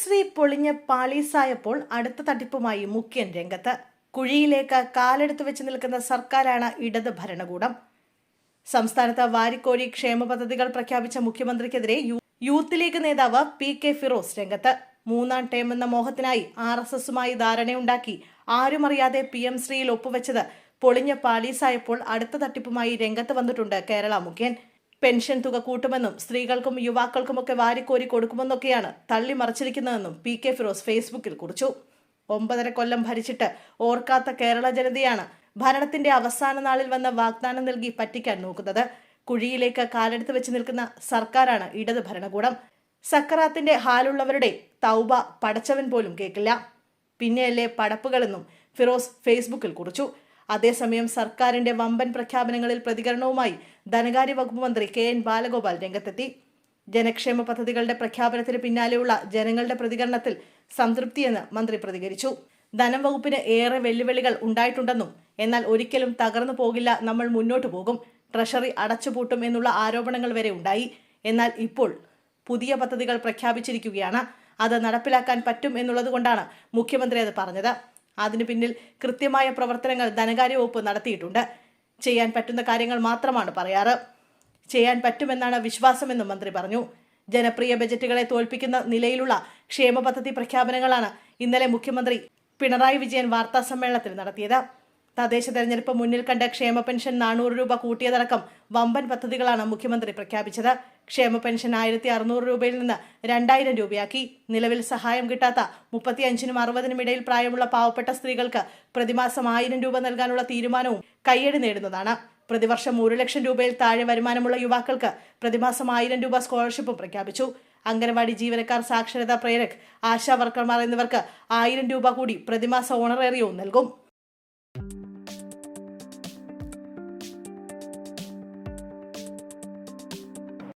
ശ്രീ പൊളിഞ്ഞ് പാളീസായപ്പോൾ അടുത്ത തട്ടിപ്പുമായി മുഖ്യൻ രംഗത്ത്. കുഴിയിലേക്ക് കാലെടുത്ത് വെച്ച് നിൽക്കുന്ന സർക്കാരാണ് ഇടത് ഭരണകൂടം. സംസ്ഥാനത്ത് വാരിക്കോരി ക്ഷേമ പദ്ധതികൾ പ്രഖ്യാപിച്ച മുഖ്യമന്ത്രിക്കെതിരെ യൂത്ത് ലീഗ് നേതാവ് പി കെ ഫിറോസ് രംഗത്ത്. മൂന്നാം ടേം എന്ന മോഹത്തിനായി ആർ എസ് എസുമായി ധാരണയുണ്ടാക്കി. ആരുമറിയാതെ പി എം ശ്രീയിൽ ഒപ്പുവെച്ചത് പൊളിഞ്ഞ പാളീസായപ്പോൾ അടുത്ത തട്ടിപ്പുമായി രംഗത്ത് വന്നിട്ടുണ്ട് കേരള മുഖ്യൻ. പെൻഷൻ തുക കൂട്ടുമെന്നും സ്ത്രീകൾക്കും യുവാക്കൾക്കുമൊക്കെ വാരിക്കോരി കൊടുക്കുമെന്നൊക്കെയാണ് തള്ളി മറിച്ചിരിക്കുന്നതെന്നും പി കെ ഫിറോസ് ഫേസ്ബുക്കിൽ കുറിച്ചു. ഒമ്പതര കൊല്ലം ഭരിച്ചിട്ട് ഓർക്കാത്ത കേരള ജനതയാണ് ഭരണത്തിന്റെ അവസാന നാളിൽ വന്ന വാഗ്ദാനം നൽകി പറ്റിക്കാൻ നോക്കുന്നത്. കുഴിയിലേക്ക് കാലെടുത്ത് വെച്ച് നിൽക്കുന്ന സർക്കാരാണ് ഇടത് ഭരണകൂടം. സക്കറാത്തിന്റെ ഹാലുള്ളവരുടെ തൗബ പടച്ചവൻ പോലും കേൾക്കില്ല പിന്നെയല്ലേ പടപ്പുകളെന്നും ഫിറോസ് ഫേസ്ബുക്കിൽ കുറിച്ചു. അതേസമയം സർക്കാരിന്റെ വമ്പൻ പ്രഖ്യാപനങ്ങളിൽ പ്രതികരണവുമായി ധനകാര്യ വകുപ്പ് മന്ത്രി കെ എൻ ബാലഗോപാൽ രംഗത്തെത്തി. ജനക്ഷേമ പദ്ധതികളുടെ പ്രഖ്യാപനത്തിന് പിന്നാലെയുള്ള ജനങ്ങളുടെ പ്രതികരണത്തിൽ സംതൃപ്തിയെന്ന് മന്ത്രി പ്രതികരിച്ചു. ധനം വകുപ്പിന് ഏറെ വെല്ലുവിളികൾ ഉണ്ടായിട്ടുണ്ടെന്നും എന്നാൽ ഒരിക്കലും തകർന്നു പോകില്ല നമ്മൾ മുന്നോട്ടു പോകും ട്രഷറി അടച്ചുപൂട്ടും എന്നുള്ള ആരോപണങ്ങൾ വരെ ഉണ്ടായി. എന്നാൽ ഇപ്പോൾ പുതിയ പദ്ധതികൾ പ്രഖ്യാപിച്ചിരിക്കുകയാണ്. അത് നടപ്പിലാക്കാൻ പറ്റും എന്നുള്ളതുകൊണ്ടാണ് മുഖ്യമന്ത്രി അത് പറഞ്ഞത്. അതിനു പിന്നിൽ കൃത്യമായ പ്രവർത്തനങ്ങൾ ധനകാര്യ വകുപ്പ് നടത്തിയിട്ടുണ്ട്. ചെയ്യാൻ പറ്റുന്ന കാര്യങ്ങൾ മാത്രമാണ് പറയാറ്. ചെയ്യാൻ പറ്റുമെന്നാണ് വിശ്വാസമെന്നും മന്ത്രി പറഞ്ഞു. ജനപ്രിയ ബജറ്റുകളെ തോൽപ്പിക്കുന്ന നിലയിലുള്ള ക്ഷേമ പദ്ധതി പ്രഖ്യാപനങ്ങളാണ് ഇന്നലെ മുഖ്യമന്ത്രി പിണറായി വിജയൻ വാർത്താ സമ്മേളനത്തിൽ നടത്തിയത്. തദ്ദേശ തെരഞ്ഞെടുപ്പ് മുന്നിൽ കണ്ട ക്ഷേമ പെൻഷൻ നാനൂറ് രൂപ കൂട്ടിയതടക്കം വമ്പൻ പദ്ധതികളാണ് മുഖ്യമന്ത്രി പ്രഖ്യാപിച്ചത്. ക്ഷേമ പെൻഷൻ ആയിരത്തി അറുന്നൂറ് രൂപയിൽ നിന്ന് രണ്ടായിരം രൂപയാക്കി. നിലവിൽ സഹായം കിട്ടാത്ത മുപ്പത്തിയഞ്ചിനും അറുപതിനും ഇടയിൽ പ്രായമുള്ള പാവപ്പെട്ട സ്ത്രീകൾക്ക് പ്രതിമാസം ആയിരം രൂപ നൽകാനുള്ള തീരുമാനവും കയ്യടി നേടുന്നതാണ്. പ്രതിവർഷം ഒരു ലക്ഷം രൂപയിൽ താഴെ വരുമാനമുള്ള യുവാക്കൾക്ക് പ്രതിമാസം ആയിരം രൂപ സ്കോളർഷിപ്പും പ്രഖ്യാപിച്ചു. അംഗനവാടി ജീവനക്കാർ സാക്ഷരതാ പ്രേരക് ആശാ വർക്കർമാർ എന്നിവർക്ക് ആയിരം രൂപ കൂടി പ്രതിമാസ ഓണറേറിയവും നൽകും.